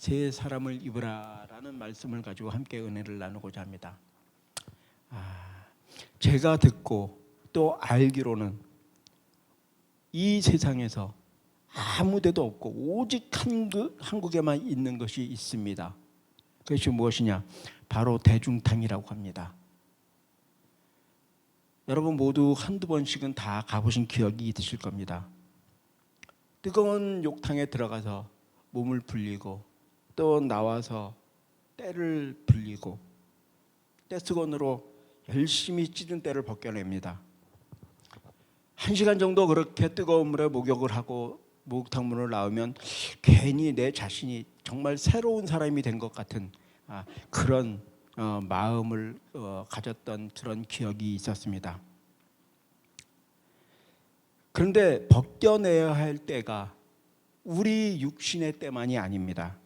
새 사람을 입으라라는 말씀을 가지고 함께 은혜를 나누고자 합니다. 아, 제가 듣고 또 알기로는 이 세상에서 아무데도 없고 오직 한국, 한국에만 있는 것이 있습니다. 그것이 무엇이냐? 바로 대중탕이라고 합니다. 여러분 모두 한두 번씩은 다 가보신 기억이 있으실 겁니다. 뜨거운 욕탕에 들어가서 몸을 불리고 또 나와서 때를 불리고 떼수건으로 열심히 찌든 때를 벗겨냅니다. 한 시간 정도 그렇게 뜨거운 물에 목욕을 하고 목욕탕문을 나오면 괜히 내 자신이 정말 새로운 사람이 된 것 같은 아, 그런 어, 마음을 어, 가졌던 그런 기억이 있었습니다. 그런데 벗겨내야 할 때가 우리 육신의 때만이 아닙니다.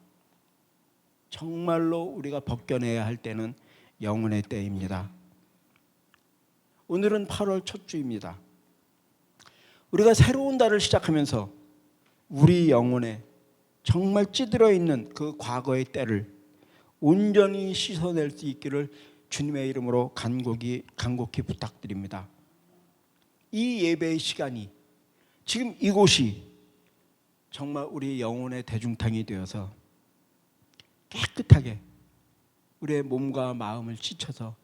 정말로 우리가 벗겨내야 할 때는 영혼의 때입니다. 오늘은 8월 첫 주입니다. 우리가 새로운 달을 시작하면서 우리 영혼에 정말 찌들어 있는 그 과거의 때를 온전히 씻어낼 수 있기를 주님의 이름으로 간곡히 간곡히 부탁드립니다. 이 예배의 시간이 지금 이곳이 정말 우리 영혼의 대중탕이 되어서 깨끗하게 우리의 몸과 마음을 씻어서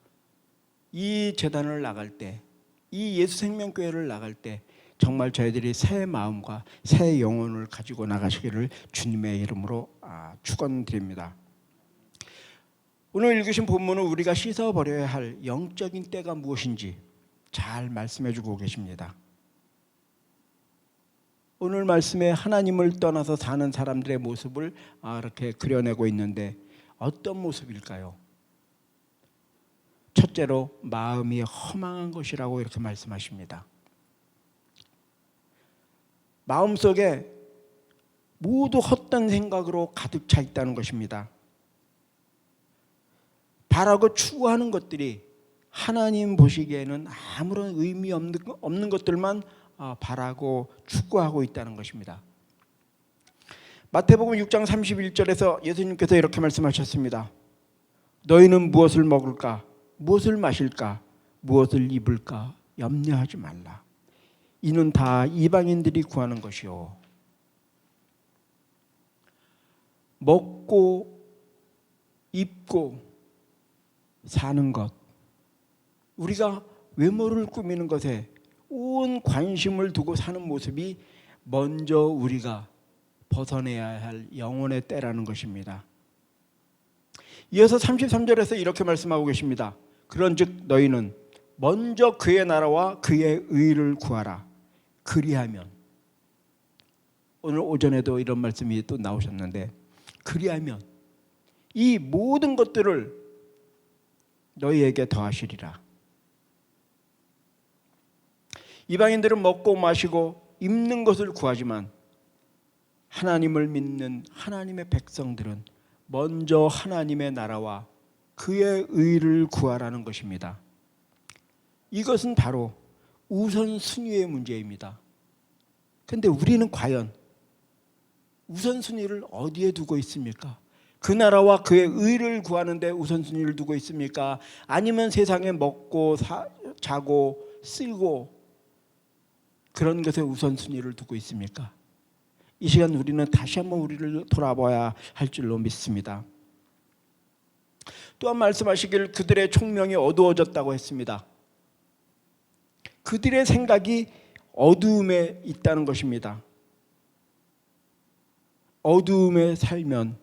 이 재단을 나갈 때, 이 예수 생명교회를 나갈 때 정말 저희들이 새 마음과 새 영혼을 가지고 나가시기를 주님의 이름으로 아, 축원드립니다. 오늘 읽으신 본문은 우리가 씻어 버려야 할 영적인 때가 무엇인지 잘 말씀해 주고 계십니다. 오늘 말씀에 하나님을 떠나서 사는 사람들의 모습을 아, 이렇게 그려내고 있는데 어떤 모습일까요? 첫째로 마음이 허망한 것이라고 이렇게 말씀하십니다. 마음 속에 모두 헛된 생각으로 가득 차 있다는 것입니다. 바라고 추구하는 것들이 하나님 보시기에는 아무런 의미 없는, 것들만 아, 바라고 추구하고 있다는 것입니다. 마태복음 6장 31절에서 예수님께서 이렇게 말씀하셨습니다. 너희는 무엇을 먹을까? 무엇을 마실까? 무엇을 입을까? 염려하지 말라. 이는 다 이방인들이 구하는 것이요. 먹고 입고 사는 것. 우리가 외모를 꾸미는 것에 온 관심을 두고 사는 모습이 먼저 우리가 벗어내야 할 영혼의 때라는 것입니다. 이어서 33절에서 이렇게 말씀하고 계십니다. 그런즉 너희는 먼저 그의 나라와 그의 의를 구하라. 그리하면 오늘 오전에도 이런 말씀이 또 나오셨는데 그리하면 이 모든 것들을 너희에게 더하시리라. 이방인들은 먹고 마시고 입는 것을 구하지만 하나님을 믿는 하나님의 백성들은 먼저 하나님의 나라와 그의 의를 구하라는 것입니다. 이것은 바로 우선순위의 문제입니다. 근데 우리는 과연 우선순위를 어디에 두고 있습니까? 그 나라와 그의 의를 구하는데 우선순위를 두고 있습니까? 아니면 세상에 먹고 사, 자고 쓰고 그런 것에 우선순위를 두고 있습니까? 이 시간 우리는 다시 한번 우리를 돌아봐야 할 줄로 믿습니다. 또한 말씀하시길 그들의 총명이 어두워졌다고 했습니다. 그들의 생각이 어두움에 있다는 것입니다. 어두움에 살면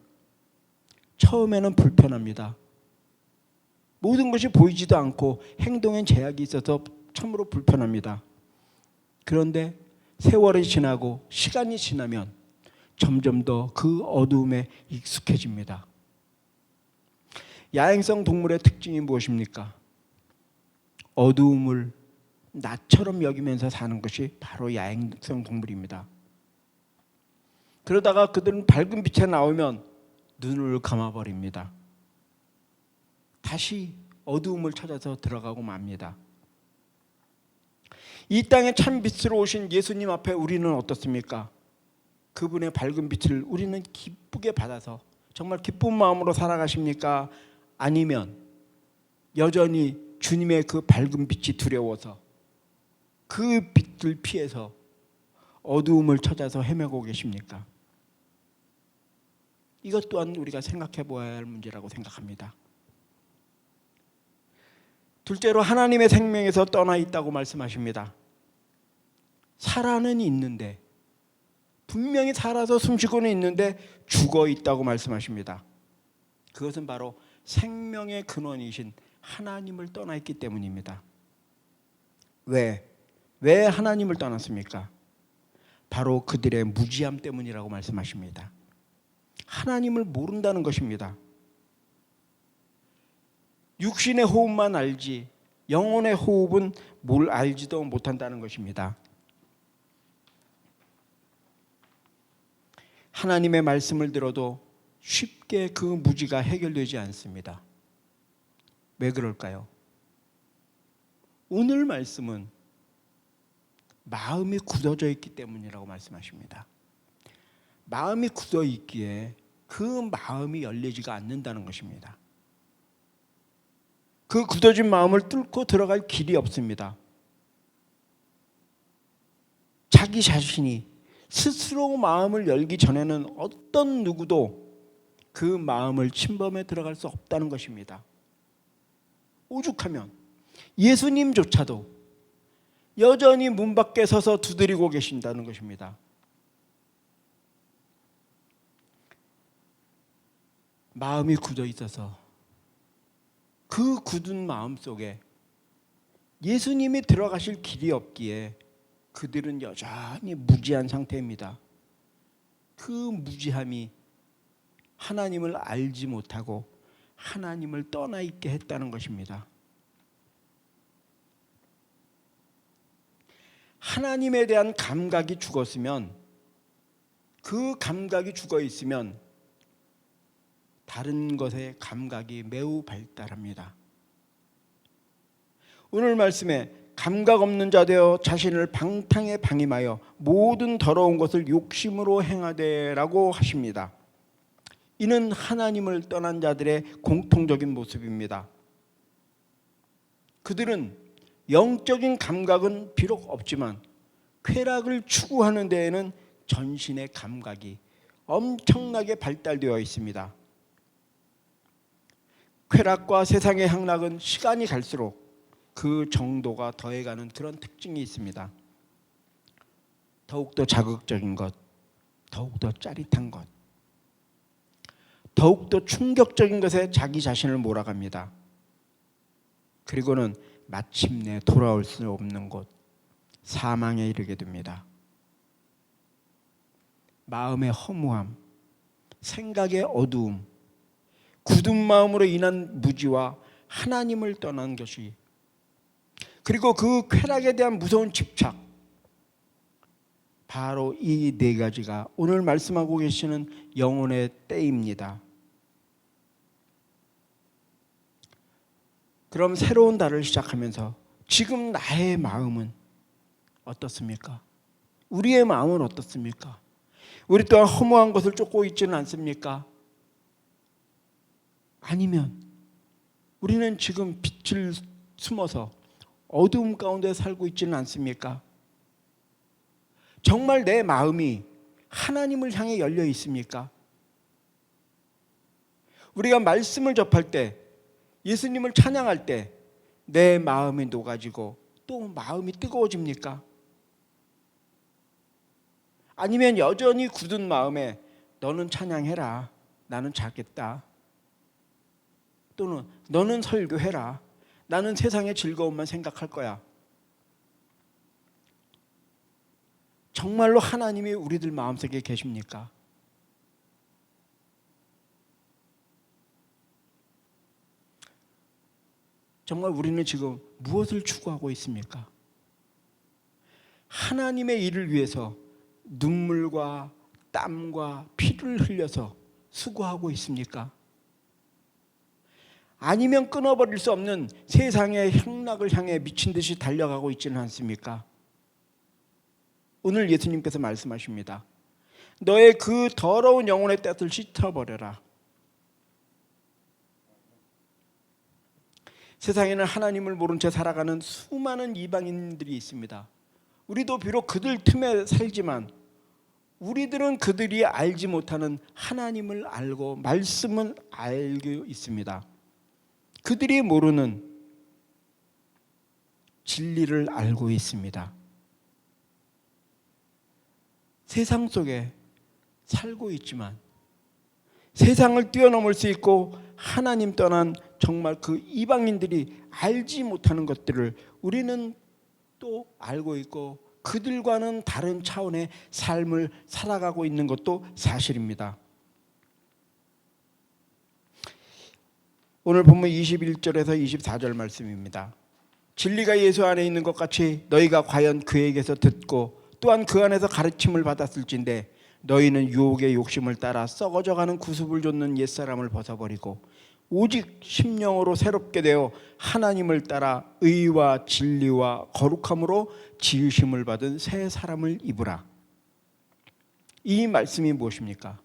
처음에는 불편합니다. 모든 것이 보이지도 않고 행동엔 제약이 있어서 참으로 불편합니다. 그런데 세월이 지나고 시간이 지나면 점점 더 그 어두움에 익숙해집니다. 야행성 동물의 특징이 무엇입니까? 어두움을 나처럼 여기면서 사는 것이 바로 야행성 동물입니다. 그러다가 그들은 밝은 빛에 나오면 눈을 감아버립니다. 다시 어두움을 찾아서 들어가고 맙니다. 이 땅에 참 빛으로 오신 예수님 앞에 우리는 어떻습니까? 그분의 밝은 빛을 우리는 기쁘게 받아서 정말 기쁜 마음으로 살아가십니까? 아니면 여전히 주님의 그 밝은 빛이 두려워서 그 빛을 피해서 어두움을 찾아서 헤매고 계십니까? 이것 또한 우리가 생각해 보아야 할 문제라고 생각합니다. 둘째로 하나님의 생명에서 떠나 있다고 말씀하십니다. 살아는 있는데 분명히 살아서 숨쉬고는 있는데 죽어 있다고 말씀하십니다. 그것은 바로 생명의 근원이신 하나님을 떠나 있기 때문입니다. 왜? 왜 하나님을 떠났습니까? 바로 그들의 무지함 때문이라고 말씀하십니다. 하나님을 모른다는 것입니다. 육신의 호흡만 알지 영혼의 호흡은 뭘 알지도 못한다는 것입니다. 하나님의 말씀을 들어도 쉽게 그 무지가 해결되지 않습니다. 왜 그럴까요? 오늘 말씀은 마음이 굳어져 있기 때문이라고 말씀하십니다. 마음이 굳어 있기에 그 마음이 열리지가 않는다는 것입니다. 그 굳어진 마음을 뚫고 들어갈 길이 없습니다. 자기 자신이 스스로 마음을 열기 전에는 어떤 누구도 그 마음을 침범해 들어갈 수 없다는 것입니다. 오죽하면 예수님조차도 여전히 문 밖에 서서 두드리고 계신다는 것입니다. 마음이 굳어 있어서 그 굳은 마음 속에 예수님이 들어가실 길이 없기에 그들은 여전히 무지한 상태입니다. 그 무지함이 하나님을 알지 못하고 하나님을 떠나 있게 했다는 것입니다. 하나님에 대한 감각이 죽었으면 그 감각이 죽어 있으면 다른 것의 감각이 매우 발달합니다. 오늘 말씀에 감각 없는 자 되어 자신을 방탕에 방임하여 모든 더러운 것을 욕심으로 행하되라고 하십니다. 이는 하나님을 떠난 자들의 공통적인 모습입니다. 그들은 영적인 감각은 비록 없지만 쾌락을 추구하는 데에는 전신의 감각이 엄청나게 발달되어 있습니다. 쾌락과 세상의 향락은 시간이 갈수록 그 정도가 더해가는 그런 특징이 있습니다. 더욱더 자극적인 것, 더욱더 짜릿한 것, 더욱더 충격적인 것에 자기 자신을 몰아갑니다. 그리고는 마침내 돌아올 수 없는 곳, 사망에 이르게 됩니다. 마음의 허무함, 생각의 어두움, 굳은 마음으로 인한 무지와 하나님을 떠난 것이 그리고 그 쾌락에 대한 무서운 집착 바로 이 네 가지가 오늘 말씀하고 계시는 영혼의 때입니다. 그럼 새로운 달을 시작하면서 지금 나의 마음은 어떻습니까? 우리의 마음은 어떻습니까? 우리 또한 허무한 것을 쫓고 있지는 않습니까? 아니면 우리는 지금 빛을 숨어서 어두움 가운데 살고 있지는 않습니까? 정말 내 마음이 하나님을 향해 열려 있습니까? 우리가 말씀을 접할 때 예수님을 찬양할 때 내 마음이 녹아지고 또 마음이 뜨거워집니까? 아니면 여전히 굳은 마음에 너는 찬양해라. 나는 자겠다. 또는 너는 설교해라. 나는 세상의 즐거움만 생각할 거야. 정말로 하나님이 우리들 마음속에 계십니까? 정말 우리는 지금 무엇을 추구하고 있습니까? 하나님의 일을 위해서 눈물과 땀과 피를 흘려서 수고하고 있습니까? 아니면 끊어버릴 수 없는 세상의 향락을 향해 미친 듯이 달려가고 있지는 않습니까? 오늘 예수님께서 말씀하십니다. 너의 그 더러운 영혼의 때를 씻어버려라. 세상에는 하나님을 모른 채 살아가는 수많은 이방인들이 있습니다. 우리도 비록 그들 틈에 살지만 우리들은 그들이 알지 못하는 하나님을 알고 말씀을 알고 있습니다. 그들이 모르는 진리를 알고 있습니다. 세상 속에 살고 있지만 세상을 뛰어넘을 수 있고 하나님 떠난 정말 그 이방인들이 알지 못하는 것들을 우리는 또 알고 있고 그들과는 다른 차원의 삶을 살아가고 있는 것도 사실입니다. 오늘 본문 21절에서 24절 말씀입니다. 진리가 예수 안에 있는 것 같이 너희가 과연 그에게서 듣고 또한 그 안에서 가르침을 받았을진데 너희는 유혹의 욕심을 따라 썩어져가는 구습을 좇는 옛사람을 벗어버리고 오직 심령으로 새롭게 되어 하나님을 따라 의와 진리와 거룩함으로 지으심을 받은 새 사람을 입으라. 이 말씀이 무엇입니까?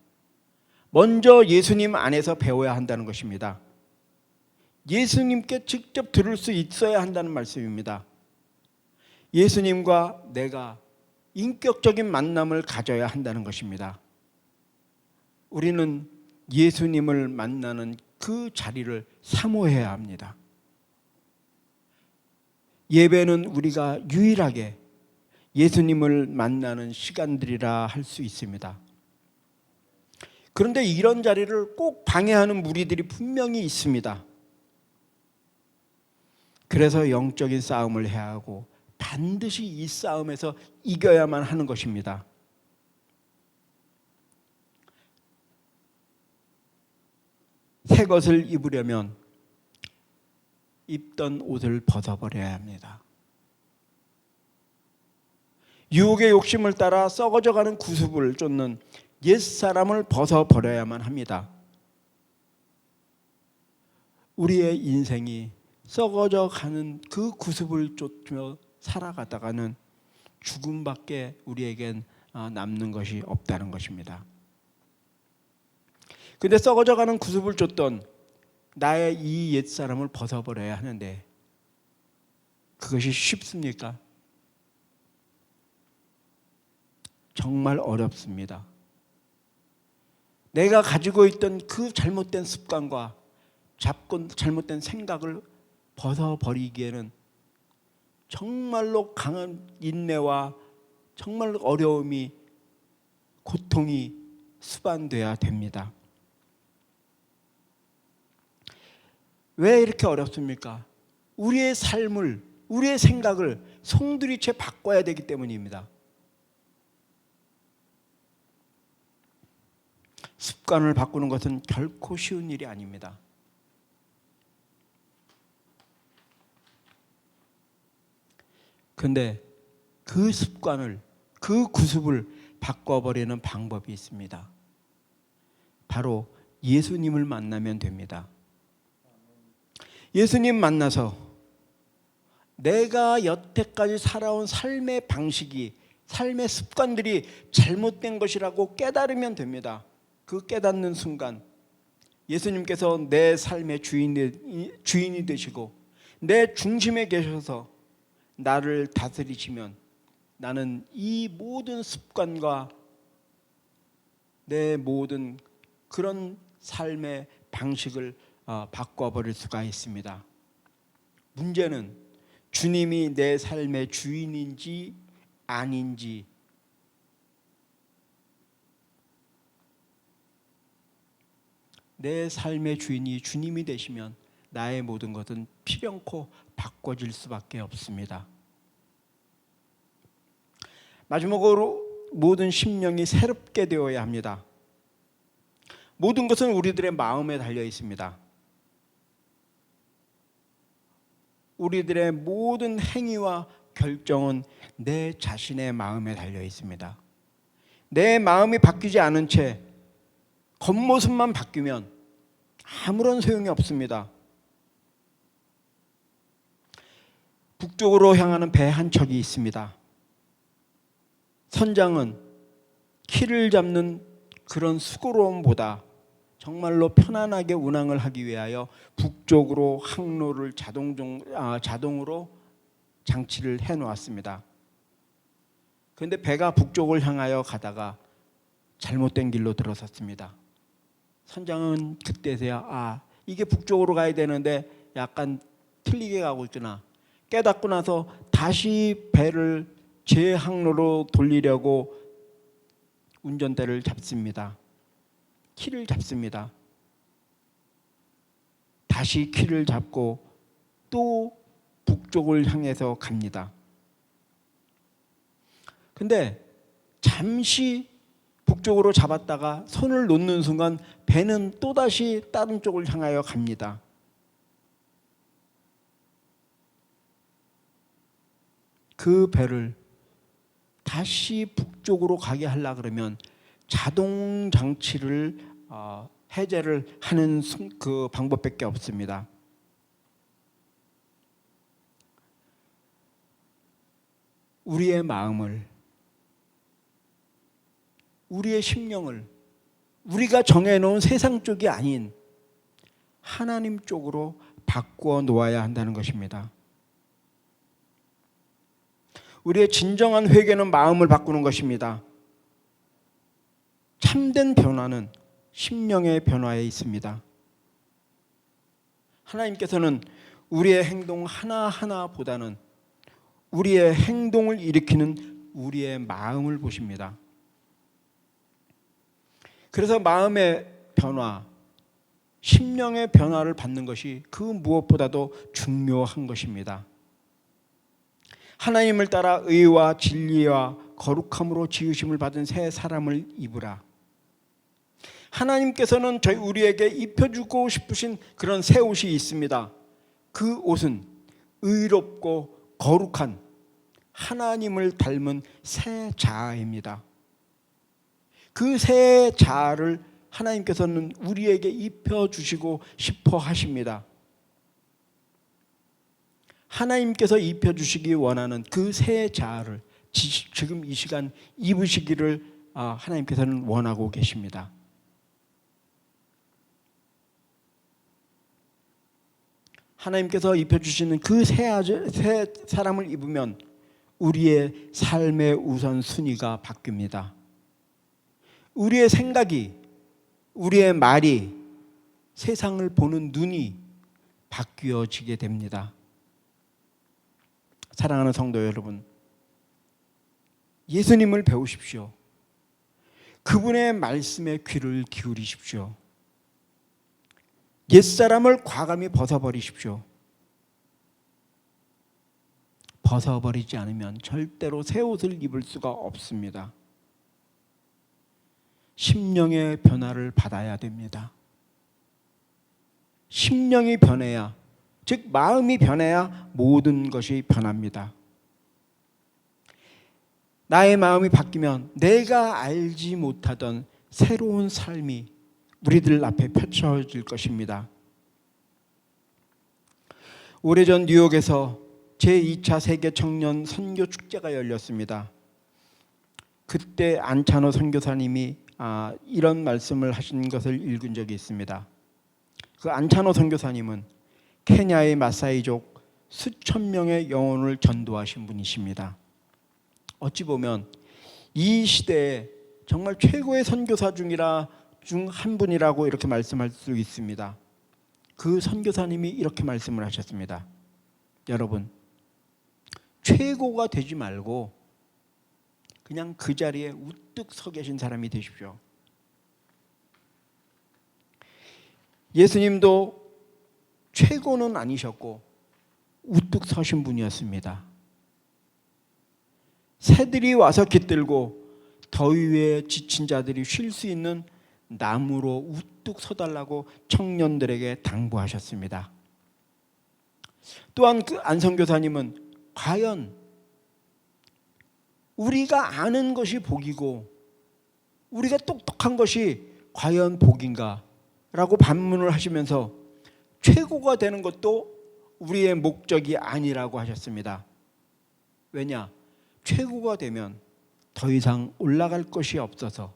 먼저 예수님 안에서 배워야 한다는 것입니다. 예수님께 직접 들을 수 있어야 한다는 말씀입니다. 예수님과 내가 인격적인 만남을 가져야 한다는 것입니다. 우리는 예수님을 만나는 그 자리를 사모해야 합니다. 예배는 우리가 유일하게 예수님을 만나는 시간들이라 할 수 있습니다. 그런데 이런 자리를 꼭 방해하는 무리들이 분명히 있습니다. 그래서 영적인 싸움을 해야 하고 반드시 이 싸움에서 이겨야만 하는 것입니다. 새 것을 입으려면 입던 옷을 벗어버려야 합니다. 유혹의 욕심을 따라 썩어져가는 구습을 쫓는 옛 사람을 벗어버려야만 합니다. 우리의 인생이 썩어져 가는 그 구습을 쫓으며 살아가다가는 죽음밖에 우리에겐 아, 남는 것이 없다는 것입니다. 근데 썩어져 가는 구습을 쫓던 나의 이 옛사람을 벗어버려야 하는데 그것이 쉽습니까? 정말 어렵습니다. 내가 가지고 있던 그 잘못된 습관과 잡고 잘못된 생각을 벗어버리기에는 정말로 강한 인내와 정말 어려움이 고통이 수반돼야 됩니다. 왜 이렇게 어렵습니까? 우리의 삶을 우리의 생각을 송두리째 바꿔야 되기 때문입니다. 습관을 바꾸는 것은 결코 쉬운 일이 아닙니다. 근데 그 습관을 그 구습을 바꿔버리는 방법이 있습니다. 바로 예수님을 만나면 됩니다. 예수님 만나서 내가 여태까지 살아온 삶의 방식이 삶의 습관들이 잘못된 것이라고 깨달으면 됩니다. 그 깨닫는 순간 예수님께서 내 삶의 주인이, 주인이 되시고 내 중심에 계셔서 나를 다스리시면 나는 이 모든 습관과 내 모든 그런 삶의 방식을 어, 바꿔버릴 수가 있습니다. 문제는 주님이 내 삶의 주인인지 아닌지 내 삶의 주인이 주님이 되시면 나의 모든 것은 필연코 바꿔질 수밖에 없습니다. 마지막으로 모든 심령이 새롭게 되어야 합니다. 모든 것은 우리들의 마음에 달려 있습니다. 우리들의 모든 행위와 결정은 내 자신의 마음에 달려 있습니다. 내 마음이 바뀌지 않은 채 겉모습만 바뀌면 아무런 소용이 없습니다. 북쪽으로 향하는 배 한 척이 있습니다. 선장은 키를 잡는 그런 수고로움보다 정말로 편안하게 운항을 하기 위하여 북쪽으로 항로를 자동 아, 자동으로 장치를 해 놓았습니다. 그런데 배가 북쪽을 향하여 가다가 잘못된 길로 들어섰습니다. 선장은 그때서야 아 이게 북쪽으로 가야 되는데 약간 틀리게 가고 있구나 깨닫고 나서 다시 배를 제 항로로 돌리려고 운전대를 잡습니다. 키를 잡습니다. 다시 키를 잡고 또 북쪽을 향해서 갑니다. 근데 잠시 북쪽으로 잡았다가 손을 놓는 순간 배는 또다시 다른 쪽을 향하여 갑니다. 그 배를 다시 북쪽으로 가게 하려 그러면 자동 장치를 어, 해제를 하는 순- 그 방법밖에 없습니다. 우리의 마음을 우리의 심령을 우리가 정해놓은 세상 쪽이 아닌 하나님 쪽으로 바꾸어 놓아야 한다는 것입니다. 우리의 진정한 회개는 마음을 바꾸는 것입니다. 참된 변화는 심령의 변화에 있습니다. 하나님께서는 우리의 행동 하나하나보다는 우리의 행동을 일으키는 우리의 마음을 보십니다. 그래서 마음의 변화, 심령의 변화를 받는 것이 그 무엇보다도 중요한 것입니다. 하나님을 따라 의와 진리와 거룩함으로 지으심을 받은 새 사람을 입으라. 하나님께서는 저희 우리에게 입혀주고 싶으신 그런 새 옷이 있습니다. 그 옷은 의롭고 거룩한 하나님을 닮은 새 자아입니다. 그 새 자아를 하나님께서는 우리에게 입혀주시고 싶어 하십니다. 하나님께서 입혀주시기 원하는 그 새 자아를 지- 지금 이 시간 입으시기를 아, 하나님께서는 원하고 계십니다. 하나님께서 입혀주시는 그 새 사람을 입으면 우리의 삶의 우선 순위가 바뀝니다. 우리의 생각이, 우리의 말이, 세상을 보는 눈이 바뀌어지게 됩니다. 사랑하는 성도 여러분, 예수님을 배우십시오. 그분의 말씀에 귀를 기울이십시오. 옛사람을 과감히 벗어버리십시오. 벗어버리지 않으면 절대로 새 옷을 입을 수가 없습니다. 심령의 변화를 받아야 됩니다. 심령이 변해야, 즉 마음이 변해야 모든 것이 변합니다. 나의 마음이 바뀌면 내가 알지 못하던 새로운 삶이 우리들 앞에 펼쳐질 것입니다. 오래전 뉴욕에서 제2차 세계 청년 선교 축제가 열렸습니다. 그때 안찬호 선교사님이 아, 이런 말씀을 하신 것을 읽은 적이 있습니다. 그 안찬호 선교사님은 케냐의 마사이족 수천 명의 영혼을 전도하신 분이십니다. 어찌 보면 이 시대에 정말 최고의 선교사 중이라 중 한 분이라고 이렇게 말씀할 수 있습니다. 그 선교사님이 이렇게 말씀을 하셨습니다. 여러분, 최고가 되지 말고 그냥 그 자리에 우뚝 서 계신 사람이 되십시오. 예수님도 최고는 아니셨고 우뚝 서신 분이었습니다. 새들이 와서 깃들고 더위에 지친 자들이 쉴 수 있는 나무로 우뚝 서달라고 청년들에게 당부하셨습니다. 또한 그 안성 교사님은 과연 우리가 아는 것이 복이고 우리가 똑똑한 것이 과연 복인가? 라고 반문을 하시면서 최고가 되는 것도 우리의 목적이 아니라고 하셨습니다. 왜냐? 최고가 되면 더 이상 올라갈 것이 없어서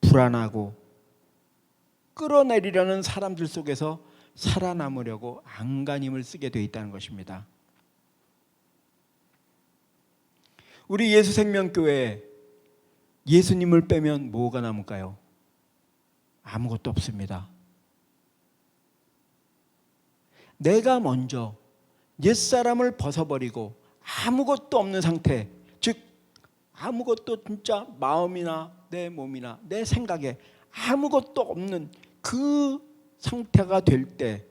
불안하고 끌어내리려는 사람들 속에서 살아남으려고 안간힘을 쓰게 돼 있다는 것입니다. 우리 예수 생명교회 예수님을 빼면 뭐가 남을까요? 아무것도 없습니다. 내가 먼저 옛사람을 벗어버리고 아무것도 없는 상태, 즉 아무것도 진짜 마음이나 내 몸이나 내 생각에 아무것도 없는 그 상태가 될 때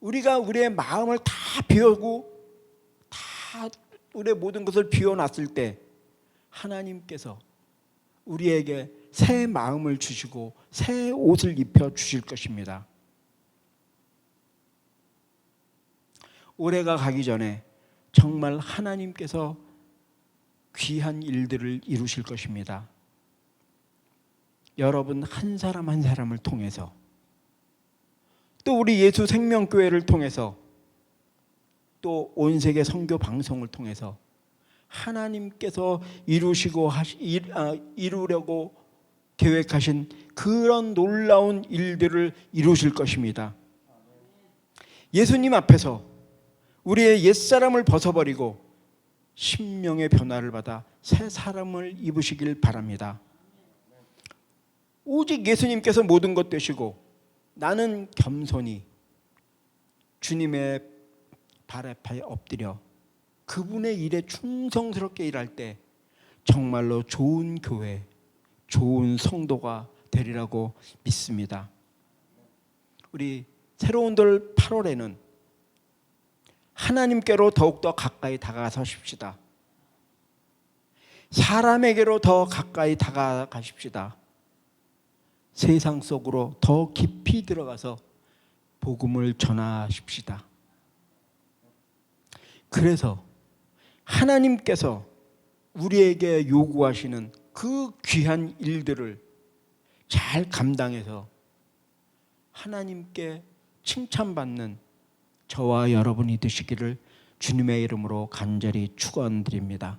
우리가 우리의 마음을 다 비우고 다 우리의 모든 것을 비워놨을 때 하나님께서 우리에게 새 마음을 주시고 새 옷을 입혀 주실 것입니다. 올해가 가기 전에 정말 하나님께서 귀한 일들을 이루실 것입니다. 여러분 한 사람 한 사람을 통해서 또 우리 예수 생명교회를 통해서 또 온 세계 선교 방송을 통해서 하나님께서 이루시고 하시, 일, 아, 이루려고 계획하신 그런 놀라운 일들을 이루실 것입니다. 예수님 앞에서 우리의 옛사람을 벗어버리고 심령의 변화를 받아 새 사람을 입으시길 바랍니다. 오직 예수님께서 모든 것 되시고 나는 겸손히 주님의 발 앞에 엎드려 그분의 일에 충성스럽게 일할 때 정말로 좋은 교회, 좋은 성도가 되리라고 믿습니다. 우리 새로운 돌 8월에는 하나님께로 더욱더 가까이 다가서십시다. 사람에게로 더 가까이 다가가십시다. 세상 속으로 더 깊이 들어가서 복음을 전하십시다. 그래서 하나님께서 우리에게 요구하시는 그 귀한 일들을 잘 감당해서 하나님께 칭찬받는 저와 여러분이 되시기를 주님의 이름으로 간절히 축원드립니다.